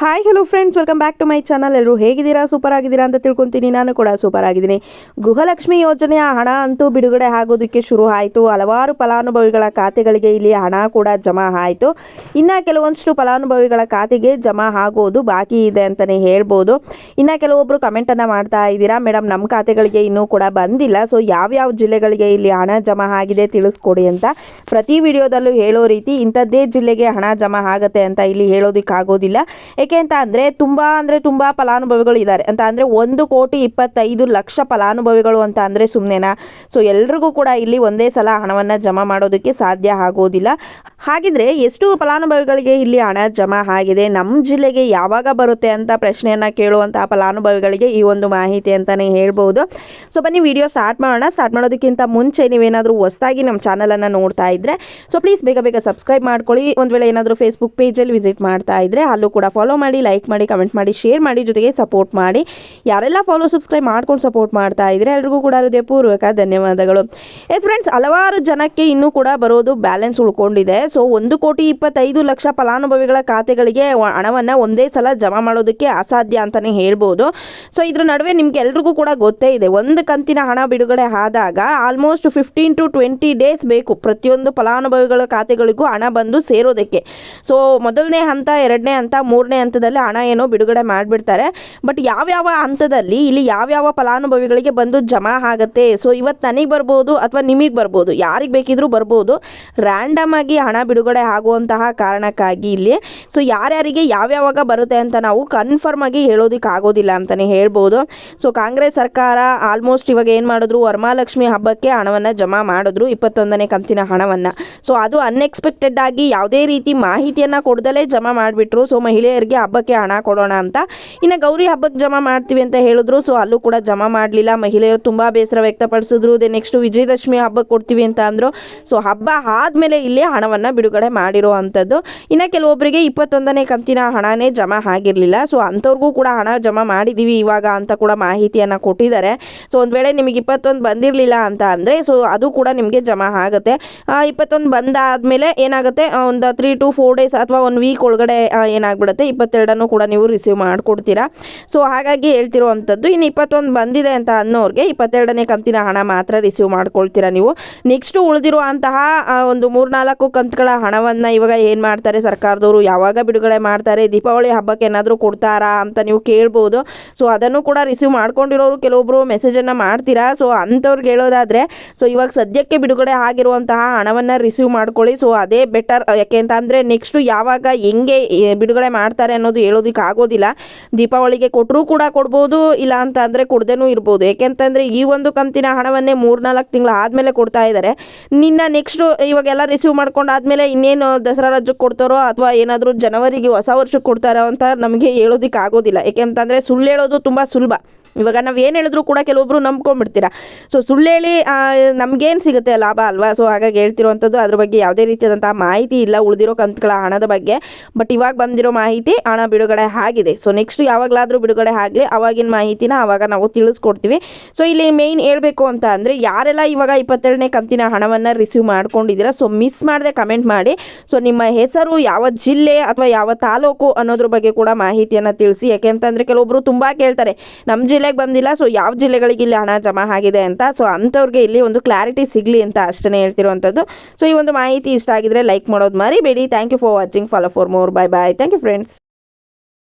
Hi hello friends welcome back to my channel ಎಲ್ಲರೂ ಹೇಗಿದ್ದೀರಾ? Super ಆಗಿದ್ದೀರಾ ಅಂತ ತಿಳ್ಕೊತೀನಿ. ನಾನು ಕೂಡ ಸೂಪರ್ ಆಗಿದ್ದೀನಿ. ಗೃಹಲಕ್ಷ್ಮಿ ಯೋಜನೆಯ ಹಣ ಅಂತೂ ಬಿಡುಗಡೆ ಆಗೋದಕ್ಕೆ ಶುರು ಆಯಿತು. ಹಲವಾರು ಫಲಾನುಭವಿಗಳ ಖಾತೆಗಳಿಗೆ ಇಲ್ಲಿ ಹಣ ಕೂಡ ಜಮಾ ಆಯಿತು. ಇನ್ನು ಕೆಲವೊಂದಷ್ಟು ಫಲಾನುಭವಿಗಳ ಖಾತೆಗೆ ಜಮಾ ಆಗೋದು ಬಾಕಿ ಇದೆ ಅಂತಲೇ ಹೇಳ್ಬೋದು. ಇನ್ನು ಕೆಲವೊಬ್ಬರು ಕಮೆಂಟನ್ನು ಮಾಡ್ತಾ ಇದ್ದೀರಾ? ಮೇಡಮ್ ನಮ್ಮ ಖಾತೆಗಳಿಗೆ ಇನ್ನೂ ಕೂಡ ಬಂದಿಲ್ಲ. ಸೊ ಯಾವ್ಯಾವ ಜಿಲ್ಲೆಗಳಿಗೆ ಇಲ್ಲಿ ಹಣ ಜಮಾ ಆಗಿದೆ ತಿಳಿಸ್ಕೊಡಿ ಅಂತ ಪ್ರತಿ ವಿಡಿಯೋದಲ್ಲೂ ಹೇಳೋ ರೀತಿ ಇಂಥದ್ದೇ ಜಿಲ್ಲೆಗೆ ಹಣ ಜಮಾ ಆಗುತ್ತೆ ಅಂತ ಇಲ್ಲಿ ಹೇಳೋದಕ್ಕಾಗೋದಿಲ್ಲ. ಏಕೆ ಅಂತ ಅಂದರೆ ತುಂಬ ಅಂದರೆ ತುಂಬ ಫಲಾನುಭವಿಗಳು ಇದ್ದಾರೆ. ಅಂತ ಅಂದರೆ ಒಂದು ಕೋಟಿ ಇಪ್ಪತ್ತೈದು ಲಕ್ಷ ಫಲಾನುಭವಿಗಳು ಅಂತ ಅಂದರೆ ಸುಮ್ಮನೆನಾ ಸೊ ಎಲ್ರಿಗೂ ಕೂಡ ಇಲ್ಲಿ ಒಂದೇ ಸಲ ಹಣವನ್ನು ಜಮಾ ಮಾಡೋದಕ್ಕೆ ಸಾಧ್ಯ ಆಗೋದಿಲ್ಲ. ಹಾಗಿದ್ರೆ ಎಷ್ಟು ಫಲಾನುಭವಿಗಳಿಗೆ ಇಲ್ಲಿ ಹಣ ಜಮಾ ಆಗಿದೆ? ನಮ್ಮ ಜಿಲ್ಲೆಗೆ ಯಾವಾಗ ಬರುತ್ತೆ ಅಂತ ಪ್ರಶ್ನೆಯನ್ನು ಕೇಳುವಂಥ ಫಲಾನುಭವಿಗಳಿಗೆ ಈ ಒಂದು ಮಾಹಿತಿ ಅಂತಲೇ ಹೇಳ್ಬೋದು. ಸೊ ಬನ್ನಿ ವಿಡಿಯೋ ಸ್ಟಾರ್ಟ್ ಮಾಡೋಣ. ಸ್ಟಾರ್ಟ್ ಮಾಡೋದಕ್ಕಿಂತ ಮುಂಚೆ ನೀವೇನಾದರೂ ಹೊಸದಾಗಿ ನಮ್ಮ ಚಾನಲನ್ನು ನೋಡ್ತಾ ಇದ್ದರೆ ಸೊ ಪ್ಲೀಸ್ ಬೇಗ ಬೇಗ ಸಬ್ಸ್ಕ್ರೈಬ್ ಮಾಡ್ಕೊಳ್ಳಿ. ಒಂದು ವೇಳೆ ಏನಾದರೂ ಫೇಸ್ಬುಕ್ ಪೇಜಲ್ಲಿ ವಿಸಿಟ್ ಮಾಡ್ತಾ ಇದ್ದರೆ ಅಲ್ಲೂ ಕೂಡ ಫಾಲೋ ಮಾಡಿ ಲೈಕ್ ಮಾಡಿ ಕಮೆಂಟ್ ಮಾಡಿ ಶೇರ್ ಮಾಡಿ, ಜೊತೆಗೆ ಸಪೋರ್ಟ್ ಮಾಡಿ. ಯಾರೆಲ್ಲ ಫಾಲೋ ಸಬ್ಸ್ಕ್ರೈಬ್ ಮಾಡ್ಕೊಂಡು ಸಪೋರ್ಟ್ ಮಾಡ್ತಾ ಇದ್ರೆ ಎಲ್ರಿಗೂ ಕೂಡ ಹೃದಯಪೂರ್ವಕ ಧನ್ಯವಾದಗಳು. ಎಸ್ ಫ್ರೆಂಡ್ಸ್ ಹಲವಾರು ಜನಕ್ಕೆ ಇನ್ನೂ ಕೂಡ ಬರೋದು ಬ್ಯಾಲೆನ್ಸ್ ಉಳ್ಕೊಂಡಿದೆ. ಸೊ ಒಂದು ಕೋಟಿ ಇಪ್ಪತ್ತೈದು ಲಕ್ಷ ಫಲಾನುಭವಿಗಳ ಖಾತೆಗಳಿಗೆ ಹಣವನ್ನು ಹಣವನ್ನ ಒಂದೇ ಸಲ ಜಮಾ ಮಾಡೋದಕ್ಕೆ ಅಸಾಧ್ಯ ಅಂತಲೇ ಹೇಳ್ಬೋದು. ಸೊ ಇದ್ರ ನಡುವೆ ನಿಮ್ಗೆ ಎಲ್ರಿಗೂ ಕೂಡ ಗೊತ್ತೇ ಇದೆ. ಒಂದು ಕಂತಿನ ಹಣ ಬಿಡುಗಡೆ ಆದಾಗ almost fifteen to twenty days ಬೇಕು ಪ್ರತಿಯೊಂದು ಫಲಾನುಭವಿಗಳ ಖಾತೆಗಳಿಗೂ ಹಣ ಬಂದು ಸೇರೋದಕ್ಕೆ. ಸೊ ಮೊದಲನೇ ಹಂತ, ಎರಡನೇ ಹಂತ, ಮೂರನೇ ಹಂತದಲ್ಲಿ ಹಣ ಏನೋ ಬಿಡುಗಡೆ ಮಾಡಿಬಿಡ್ತಾರೆ. ಬಟ್ ಯಾವ್ಯಾವ ಹಂತದಲ್ಲಿ, ಇಲ್ಲಿ ಯಾವ್ಯಾವ ಫಲಾನುಭವಿಗಳಿಗೆ ಬಂದು ಜಮಾ ಆಗುತ್ತೆ? ಸೊ ಇವತ್ತು ನನಗೆ ಬರ್ಬೋದು ಅಥವಾ ನಿಮಗೆ ಬರ್ಬೋದು? ಯಾರಿಗೆ ಬೇಕಿದ್ರೂ ಬರ್ಬೋದು. ರ್ಯಾಂಡಮ್ ಆಗಿ ಹಣ ಬಿಡುಗಡೆ ಆಗುವಂತಹ ಕಾರಣಕ್ಕಾಗಿ ಇಲ್ಲಿ. ಸೊ ಯಾರ್ಯಾರಿಗೆ ಯಾವ್ಯಾವಾಗ ಬರುತ್ತೆ ಅಂತ ನಾವು ಕನ್ಫರ್ಮ್ ಆಗಿ ಹೇಳೋದಕ್ಕೆ ಆಗೋದಿಲ್ಲ ಅಂತಲೇ ಹೇಳ್ಬೋದು. ಸೊ ಕಾಂಗ್ರೆಸ್ ಸರ್ಕಾರ ಆಲ್ಮೋಸ್ಟ್ ಇವಾಗ ಏನು ಮಾಡಿದ್ರು? ವರಮಾಲಕ್ಷ್ಮಿ ಹಬ್ಬಕ್ಕೆ ಹಣವನ್ನು ಜಮಾ ಮಾಡಿದ್ರು. ಇಪ್ಪತ್ತೊಂದನೇ ಕಂತಿನ ಹಣವನ್ನು. ಸೊ ಅದು ಅನ್ಎಕ್ಸ್ಪೆಕ್ಟೆಡ್ ಆಗಿ ಯಾವುದೇ ರೀತಿ ಮಾಹಿತಿಯನ್ನು ಕೊಡದಲೇ ಜಮಾ ಮಾಡಿಬಿಟ್ರು. ಸೊ ಮಹಿಳೆಯರಿಗೆ ಹಬ್ಬಕ್ಕೆ ಹಣ ಕೊಡೋಣ ಅಂತ. ಇನ್ನು ಗೌರಿ ಹಬ್ಬಕ್ಕೆ ಜಮಾ ಮಾಡ್ತೀವಿ ಅಂತ ಹೇಳಿದ್ರು ಸೊ ಅಲ್ಲೂ ಕೂಡ ಜಮಾ ಮಾಡಲಿಲ್ಲ. ಮಹಿಳೆಯರು ತುಂಬ ಬೇಸರ ವ್ಯಕ್ತಪಡಿಸಿದ್ರು. ದೆ ನೆಕ್ಸ್ಟು ವಿಜಯದಶಮಿ ಹಬ್ಬಕ್ಕೆ ಕೊಡ್ತೀವಿ ಅಂತ ಅಂದರು. ಸೊ ಹಬ್ಬ ಆದಮೇಲೆ ಇಲ್ಲಿ ಹಣವನ್ನು ಬಿಡುಗಡೆ ಮಾಡಿರೋ ಅಂಥದ್ದು. ಇನ್ನು ಕೆಲವೊಬ್ಬರಿಗೆ ಇಪ್ಪತ್ತೊಂದನೇ ಕಂತಿನ ಹಣನೇ ಜಮಾ ಆಗಿರಲಿಲ್ಲ. ಸೊ ಅಂಥವ್ರಿಗೂ ಕೂಡ ಹಣ ಜಮಾ ಮಾಡಿದ್ದೀವಿ ಇವಾಗ ಅಂತ ಕೂಡ ಮಾಹಿತಿಯನ್ನು ಕೊಟ್ಟಿದ್ದಾರೆ. ಸೊ ಒಂದು ವೇಳೆ ನಿಮಗೆ ಇಪ್ಪತ್ತೊಂದು ಬಂದಿರಲಿಲ್ಲ ಅಂತ ಅಂದರೆ ಸೊ ಅದು ಕೂಡ ನಿಮಗೆ ಜಮಾ ಆಗುತ್ತೆ. ಇಪ್ಪತ್ತೊಂದು ಬಂದಾದಮೇಲೆ ಏನಾಗುತ್ತೆ? ಒಂದು ತ್ರೀ ಟು ಫೋರ್ ಡೇಸ್ ಅಥವಾ ಒಂದು ವೀಕ್ ಒಳಗಡೆ ಏನಾಗ್ಬಿಡುತ್ತೆ? ಇಪ್ಪತ್ತೆರಡನ್ನು ಕೂಡ ನೀವು ರಿಸೀವ್ ಮಾಡಿಕೊಡ್ತೀರಾ. ಸೊ ಹಾಗಾಗಿ ಹೇಳ್ತಿರುವಂಥದ್ದು ಇನ್ನು ಇಪ್ಪತ್ತೊಂದು ಬಂದಿದೆ ಅಂತ ಅನ್ನೋರಿಗೆ ಇಪ್ಪತ್ತೆರಡನೇ ಕಂತಿನ ಹಣ ಮಾತ್ರ ರಿಸೀವ್ ಮಾಡ್ಕೊಳ್ತೀರಾ ನೀವು. ನೆಕ್ಸ್ಟು ಉಳಿದಿರುವಂತಹ ಒಂದು ಮೂರ್ನಾಲ್ಕು ಕಂತುಗಳ ಹಣವನ್ನು ಇವಾಗ ಏನು ಮಾಡ್ತಾರೆ ಸರ್ಕಾರದವರು? ಯಾವಾಗ ಬಿಡುಗಡೆ ಮಾಡ್ತಾರೆ? ದೀಪಾವಳಿ ಹಬ್ಬಕ್ಕೆ ಏನಾದರೂ ಕೊಡ್ತಾರಾ ಅಂತ ನೀವು ಕೇಳ್ಬೋದು. ಸೊ ಅದನ್ನು ಕೂಡ ರಿಸೀವ್ ಮಾಡ್ಕೊಂಡಿರೋರು ಕೆಲವೊಬ್ಬರು ಮೆಸೇಜನ್ನು ಮಾಡ್ತೀರಾ? ಸೊ ಅಂಥವ್ರಿಗೆ ಹೇಳೋದಾದರೆ ಸೊ ಇವಾಗ ಸದ್ಯಕ್ಕೆ ಬಿಡುಗಡೆ ಆಗಿರುವಂತಹ ಹಣವನ್ನು ರಿಸೀವ್ ಮಾಡ್ಕೊಳ್ಳಿ. ಸೊ ಅದೇ ಬೆಟರ್ ಯಾಕೆ ಅಂತ ಅಂದರೆ ನೆಕ್ಸ್ಟು ಯಾವಾಗ, ಹೆಂಗೆ ಬಿಡುಗಡೆ ಮಾಡ್ತಾರೆ ಅನ್ನೋದು ಹೇಳೋದಕ್ಕೆ ಆಗೋದಿಲ್ಲ. ದೀಪಾವಳಿಗೆ ಕೊಟ್ಟರೂ ಕೂಡ ಕೊಡ್ಬೋದು, ಇಲ್ಲ ಅಂತ ಅಂದರೆ ಕೊಡದೇನೂ ಇರ್ಬೋದು. ಯಾಕೆಂತಂದರೆ ಈ ಒಂದು ಕಂತಿನ ಹಣವನ್ನೇ ಮೂರ್ನಾಲ್ಕು ತಿಂಗಳು ಆದಮೇಲೆ ಕೊಡ್ತಾ ಇದ್ದಾರೆ ನಿನ್ನ ನೆಕ್ಸ್ಟು ಇವಾಗೆಲ್ಲ ರಿಸೀವ್ ಮಾಡ್ಕೊಂಡಾದ್ಮೇಲೆ ಇನ್ನೇನು ದಸರಾ ರಾಜ್ಯಕ್ಕೆ ಕೊಡ್ತಾರೋ ಅಥವಾ ಏನಾದರೂ ಜನವರಿಗೆ ಹೊಸ ವರ್ಷಕ್ಕೆ ಕೊಡ್ತಾರೋ ಅಂತ ನಮಗೆ ಹೇಳೋದಕ್ಕೆ ಆಗೋದಿಲ್ಲ. ಯಾಕೆಂತಂದರೆ ಸುಳ್ಳು ಹೇಳೋದು ತುಂಬ ಸುಲಭ. ಇವಾಗ ನಾವು ಏನು ಹೇಳಿದ್ರು ಕೂಡ ಕೆಲವೊಬ್ರು ನಂಬ್ಕೊಂಡ್ಬಿಡ್ತೀರಾ. ಸೊ ಸುಳ್ಳು ಹೇಳಿ ನಮಗೇನು ಸಿಗುತ್ತೆ ಲಾಭ ಅಲ್ವಾ? ಸೊ ಹಾಗಾಗಿ ಹೇಳ್ತಿರುವಂಥದ್ದು ಅದ್ರ ಬಗ್ಗೆ ಯಾವುದೇ ರೀತಿಯಾದಂಥ ಮಾಹಿತಿ ಇಲ್ಲ, ಉಳಿದಿರೋ ಕಂತುಗಳ ಹಣದ ಬಗ್ಗೆ. ಬಟ್ ಇವಾಗ ಬಂದಿರೋ ಮಾಹಿತಿ, ಹಣ ಬಿಡುಗಡೆ ಆಗಿದೆ. ಸೊ ನೆಕ್ಸ್ಟ್ ಯಾವಾಗಲಾದರೂ ಬಿಡುಗಡೆ ಆಗಲಿ, ಅವಾಗಿನ ಮಾಹಿತಿನ ಆವಾಗ ನಾವು ತಿಳಿಸ್ಕೊಡ್ತೀವಿ. ಸೊ ಇಲ್ಲಿ ಮೇಯ್ನ್ ಹೇಳಬೇಕು ಅಂತ ಅಂದರೆ, ಯಾರೆಲ್ಲ ಇವಾಗ ಇಪ್ಪತ್ತೆರಡನೇ ಕಂತಿನ ಹಣವನ್ನು ರಿಸೀವ್ ಮಾಡ್ಕೊಂಡಿದ್ದೀರಾ ಸೊ ಮಿಸ್ ಮಾಡದೆ ಕಮೆಂಟ್ ಮಾಡಿ. ಸೊ ನಿಮ್ಮ ಹೆಸರು, ಯಾವ ಜಿಲ್ಲೆ ಅಥವಾ ಯಾವ ತಾಲೂಕು ಅನ್ನೋದ್ರ ಬಗ್ಗೆ ಕೂಡ ಮಾಹಿತಿಯನ್ನು ತಿಳಿಸಿ. ಯಾಕೆಂತಂದರೆ ಕೆಲವೊಬ್ಬರು ತುಂಬ ಕೇಳ್ತಾರೆ. ನಮ್ಮ ಜಿಲ್ಲೆಗೆ ಬಂದಿಲ್ಲ. ಸೊ ಯಾವ ಜಿಲ್ಲೆಗಳಿಗೆ ಇಲ್ಲಿ ಹಣ ಜಮಾ ಆಗಿದೆ ಅಂತ. ಸೊ ಅಂಥವ್ರಿಗೆ ಇಲ್ಲಿ ಒಂದು ಕ್ಲಾರಿಟಿ ಸಿಗಲಿ ಅಂತ ಅಷ್ಟೇ ಹೇಳ್ತಿರುವಂಥದ್ದು. ಸೊ ಈ ಒಂದು ಮಾಹಿತಿ ಇಷ್ಟ ಆಗಿದ್ರೆ ಲೈಕ್ ಮಾಡೋದು ಮರಿಬೇಡಿ. Thank you for watching follow for more bye bye thank you friends